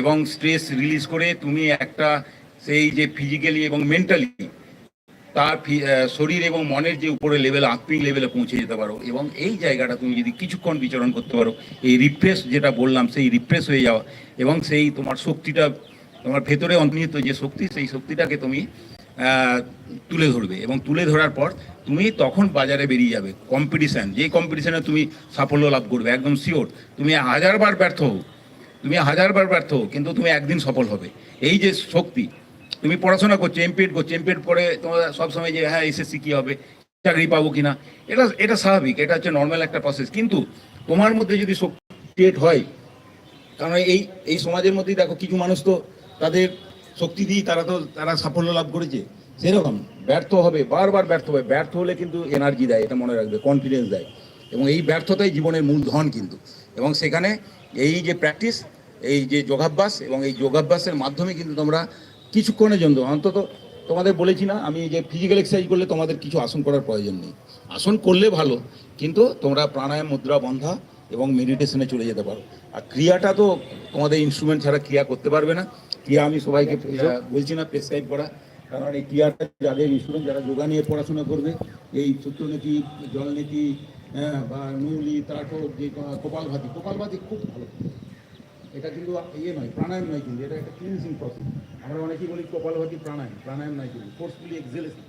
এবং stress release করে তুমি একটা সেই যে ফিজিক্যালি এবং মেন্টালি তার শরীর এবং মনের যে উপরে লেভেল আত্মিক লেভেলে পৌঁছে যেতে পারো। এবং এই জায়গাটা তুমি যদি কিছুক্ষণ বিচরণ করতে পারো, এই রিফ্রেশ যেটা বললাম, সেই রিফ্রেশ হয়ে যাওয়া এবং সেই তোমার শক্তিটা, তোমার ভেতরে অন্তর্নিহিত যে শক্তি, সেই শক্তিটাকে তুমি তুলে ধরবে। এবং তুলে ধরার পর তুমি তখন বাজারে বেরিয়ে যাবে। কম্পিটিশান যে কম্পিটিশানে তুমি সাফল্য লাভ করবে, একদম শিওর তুমি হাজারবার ব্যর্থ হও। তুমি হাজারবার ব্যর্থ, কিন্তু তুমি একদিন সফল হবে। এই যে শক্তি, তুমি পড়াশোনা করছ এমপিএড করছ এমপিএড পরে তোমার সবসময় যে হ্যাঁ এসএসসি কী হবে, চাকরি পাবো কি না এটা এটা স্বাভাবিক, এটা হচ্ছে নর্মাল একটা প্রসেস কিন্তু তোমার মধ্যে যদি শক্তি create হয়, কারণ এই এই সমাজের মধ্যেই দেখো, কিছু মানুষ তো তাদের শক্তি দিয়ে তারা তো, তারা সাফল্য লাভ করেছে। সেরকম, ব্যর্থ হবে, বারবার ব্যর্থ হবে। ব্যর্থ হলে কিন্তু এনার্জি দেয়, এটা মনে রাখবে কনফিডেন্স দেয়। এবং এই ব্যর্থতাই জীবনের মূল ধন কিন্তু। এবং সেখানে এই যে প্র্যাকটিস এই যে যোগাভ্যাস এবং এই যোগাভ্যাসের মাধ্যমে কিন্তু তোমরা কিছুক্ষণের জন্য অন্তত তোমাদের বলেছি না আমি যে ফিজিক্যাল এক্সারসাইজ করলে তোমাদের কিছু আসন করার প্রয়োজন নেই। আসন করলে ভালো কিন্তু তোমরা প্রাণায়াম মুদ্রা বন্ধা এবং মেডিটেশনে চলে যেতে পারো। আর ক্রিয়াটা তো তোমাদের ইনস্ট্রুমেন্ট ছাড়া ক্রিয়া করতে পারবে না। ক্রিয়া আমি সবাইকে বলছি না প্রেসক্রাইব করা। কারণ এই ক্রিয়াটা যাদের ইনস্ট্রুমেন্ট যারা যোগা নিয়ে পড়াশোনা করবে এই সূত্রনীতি জলনীতি হ্যাঁ, বা নুলি তারপর যে কপালভাতি কপালভাতি খুব ভালো। এটা কিন্তু ইয়ে নয়, প্রাণায়াম নয় কিন্তু, এটা একটা ক্লিনজিং প্রসেস আমরা অনেকেই বলি কপালভাতি প্রাণায়াম প্রাণায়াম নয় কিন্তু ফোর্সফুলি এক্সেলেশন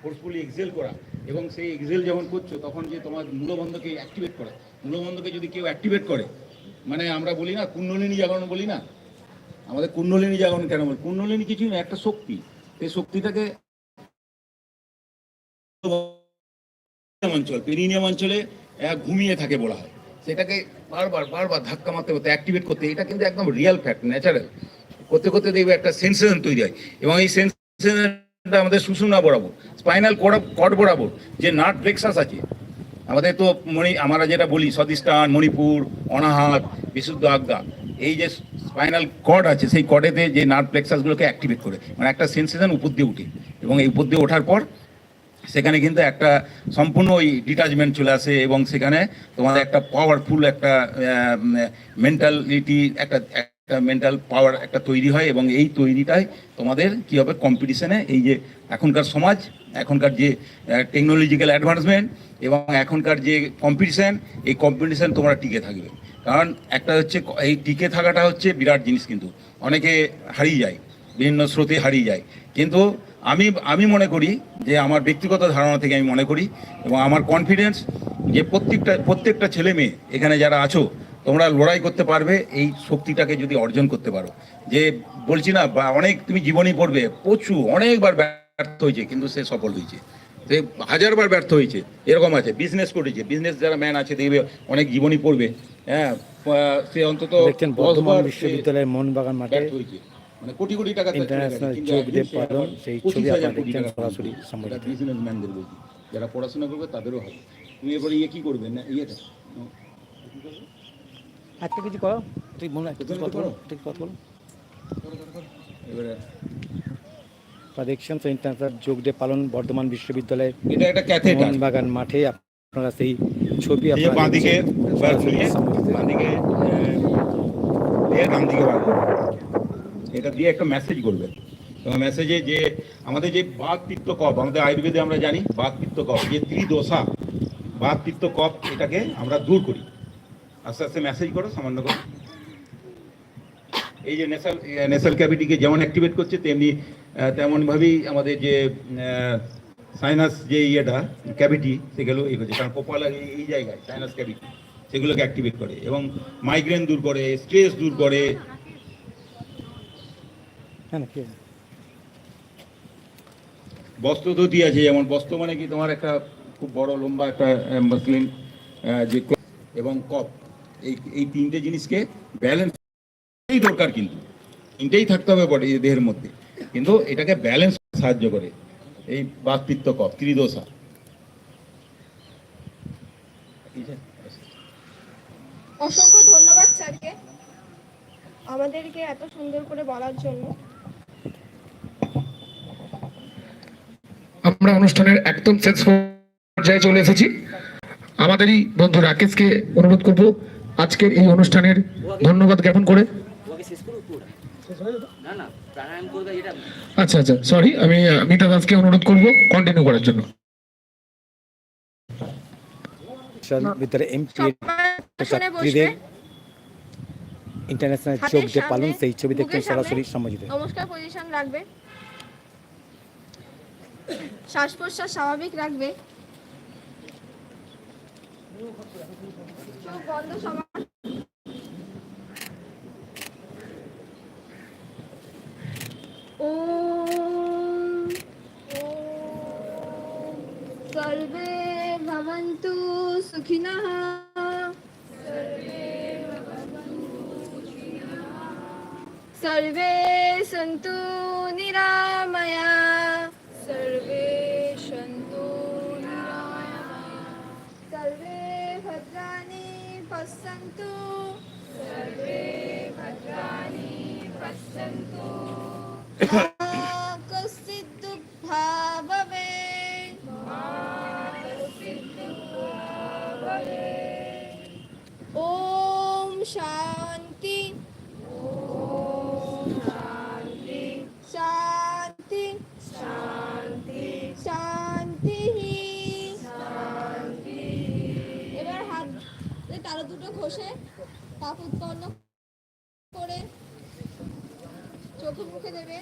ফোর্সফুলি এক্সেল করা। এবং সেই এক্সেল যখন করছ, তখন যে তোমার মূলবন্ধকে অ্যাক্টিভেট করা, মূলবন্ধকে যদি কেউ অ্যাক্টিভেট করে মানে আমরা বলি না কুণ্ডলিনী জাগরণ বলি না, আমাদের কুণ্ডলিনী জাগরণ কেন বলি? কুণ্ডলিনী কিছুই না একটা শক্তি। সেই শক্তিটাকে অঞ্চল, পেরিনিয়াম অঞ্চলে ঘুমিয়ে থাকে বলা হয়। সেটাকে বারবার বারবার ধাক্কা মারতে করতে অ্যাক্টিভেট করতে, এটা কিন্তু একদম রিয়েল ফ্যাক্ট ন্যাচারাল করতে করতে দেখবে একটা সেন্সেশন তৈরি হয়। এবং এই সেন্সেশনটা আমাদের সুষুম্না বরাবর স্পাইনাল কর্ড বরাবর, যে নাট প্লেক্সাস আছে। আমাদের তো মণি, আমরা যেটা বলি সদিষ্ঠান মণিপুর অনাহাত বিশুদ্ধ আজ্ঞা, এই যে স্পাইনাল কর্ড আছে, সেই কর্ডেতে যে নার্ভ প্লেক্সাসগুলোকে অ্যাক্টিভেট করে। মানে একটা সেন্সেশন উপর দিয়ে উঠে এবং এই উপর দিয়ে ওঠার পর সেখানে কিন্তু একটা সম্পূর্ণ ওই ডিটাচমেন্ট চলে আসে এবং সেখানে তোমাদের একটা পাওয়ারফুল একটা মেন্টালিটি একটা একটা মেন্টাল পাওয়ার একটা তৈরি হয় এবং এই তৈরিটাই তোমাদের কি হবে কম্পিটিশানে এই যে এখনকার সমাজ, এখনকার যে টেকনোলজিক্যাল অ্যাডভান্সমেন্ট এবং এখনকার যে কম্পিটিশান এই কম্পিটিশান তোমরা টিকে থাকবে। কারণ একটা হচ্ছে এই টিকে থাকাটা হচ্ছে বিরাট জিনিস কিন্তু। অনেকে হারিয়ে যায়, বিভিন্ন স্রোতে হারিয়ে যায়। কিন্তু আমি আমি মনে করি যে আমার ব্যক্তিগত ধারণা থেকে আমি মনে করি এবং আমার কনফিডেন্স যে প্রত্যেকটা প্রত্যেকটা ছেলে মেয়ে এখানে যারা আছো তোমরা লড়াই করতে পারবে এই শক্তিটাকে যদি অর্জন করতে পারো। যে বলছি না বা অনেক তুমি জীবনী পড়বে প্রচুর অনেকবার ব্যর্থ হয়েছে কিন্তু সে সফল হয়েছে। সে হাজারবার ব্যর্থ হয়েছে এরকম আছে বিজনেস করেছে বিজনেস যারা ম্যান আছে দেখবে অনেক জীবনী পড়বে হ্যাঁ সে অন্তত বর্ধমান বিশ্ববিদ্যালয়ের মোহনবাগান মাঠে ব্যর্থ হয়েছে। মানে কোটি কোটি টাকা সেই ছবি আপনারা সরাসরি বিজনেসম্যানদের বলছি যারা পড়াশোনা করবে তাদেরও হবে। তুমি এবারে ইয়ে কি করবে? না ইয়েটা? একটা কিছু করো। ঠিক মনে একটা কথা বলো ঠিক কথা বলো এবারে ইন্টারন্যাশনাল যোগ ডে পালন বর্ধমান বিশ্ববিদ্যালয়ের এটা একটা ক্যাথেটার মোহনবাগান মাঠে আপনারা সেই ছবি আপনারা বাঁদিকে। বাঁদিকে এটা দিয়ে একটা মেসেজ করবে এবং মেসেজে যে আমাদের যে বাত পিত্ত কফ আমাদের আয়ুর্বেদে আমরা জানি বাত পিত্ত কফ যে ত্রিদোষা বাত পিত্ত কফ এটাকে আমরা দূর করি। আস্তে আস্তে মেসেজ করো, সামান্য করে। এই যে নেশাল নেশাল ক্যাভিটিকে যেমন অ্যাক্টিভেট করছে, তেমনি তেমনভাবেই আমাদের যে সাইনাস যে ইয়েটা ক্যাভিটি সেগুলো এই হচ্ছে। কারণ কপালের এই- জায়গায় সাইনাস ক্যাভিটি সেগুলোকে অ্যাক্টিভেট করে। এবং মাইগ্রেন দূর করে স্ট্রেস দূর করে বস্ত্র ধুতি আছে যেমন বস্ত্র মানে কি তোমার একটা খুব বড় লম্বা একটা মাসলিন যে এবং কপ এই এই তিনটে জিনিসকে ব্যালেন্স এই দরকার কিন্তু। তিনটেই থাকতে হবে বডি দেহের মধ্যে। কিন্তু এটাকে ব্যালেন্স সাহায্য করে। এই বাতপিত্ত কপ ত্রিদোষা। অসংখ্য ধন্যবাদ স্যারকে আমাদেরকে এত সুন্দর করে বলার জন্য। আমরা অনুষ্ঠানের একদম শেষ পর্যায়ে চলে এসেছি। আমাদেরই বন্ধু রাকেশকে অনুরোধ করব আজকের এই অনুষ্ঠানের ধন্যবাদ জ্ঞাপন করে। আচ্ছা আচ্ছা সরি আমি মিতা দাসকে অনুরোধ করব কন্টিনিউ করার জন্য। ভিতরে এমপি ছাত্রীদের ইন্টারন্যাশনাল যোগ ডে পালন সেই ছবি দেখতে। সরাসরি সম্মানিত নমস্কার পজিশন রাখবে। শ্বাস প্রশ্বাস স্বাভাবিক রাখবে চোখ বন্ধ সবার ওম ওম সর্বে ভবন্তু সুখিনঃ सर्वे सन्तु निरामया भद्राणि पश्यन्तु सर्वे भद्राणि पश्यन्तु मा कश्चित् दुःखा भवेत् मा कश्चित् दुःखा भवेत् ॐ शान्ति দিয়ে ঘষে পাপ উৎপন্ন করে চোখে মুখে দেবে।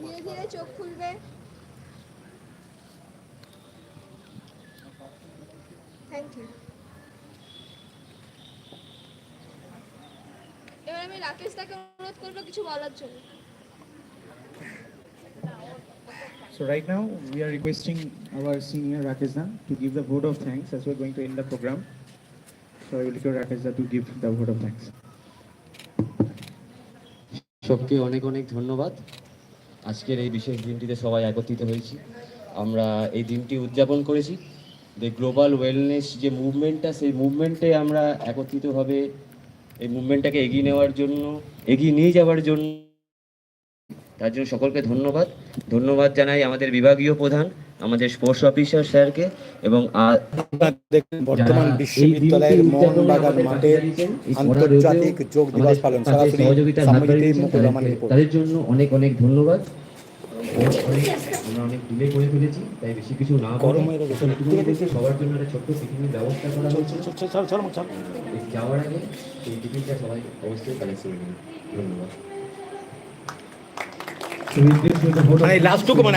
ধীরে ধীরে চোখ খুলবে। থ্যাংক ইউ এবার আমি রাকেশ তাকে অনুরোধ করব কিছু বলার জন্য। So right now, we are requesting our senior Rakeshda to give the vote of thanks as we're going to end the program. So I will request Rakeshda to give the vote of thanks. সবকে অনেক অনেক ধন্যবাদ আজকের এই বিশেষ দিনটিতে সবাই একত্রিত হয়েছি আমরা এই দিনটি উদযাপন করেছি যে গ্লোবাল ওয়েলনেস যে মুভমেন্টটা সেই মুভমেন্টে আমরা একত্রিতভাবে এই মুভমেন্টটাকে এগিয়ে নেওয়ার জন্য এগিয়ে নিয়ে যাওয়ার জন্য তার জন্য সকলকে ধন্যবাদ। ধন্যবাদ জানাই আমাদের বিভাগীয় প্রধান আমাদের স্পোর্টস অফিসার স্যারকে এবং বর্তমান বিশ্ববিদ্যালয়ের মোহনবাগান মাঠে আন্তর্জাতিক যোগ দিবস পালন রিপোর্ট। তাদের জন্য অনেক অনেক ধন্যবাদ। আমরা অনেক ডিলে করে ফেলেছি তাই বেশি কিছু না সবার জন্য একটা ছোট্ট টিফিনের ব্যবস্থা করা হয়েছে। যাওয়ার আগে এই টিফিনটা সবাই অবশ্যই কালেক্ট করে ধন্যবাদ। লাস্টটুকু মানে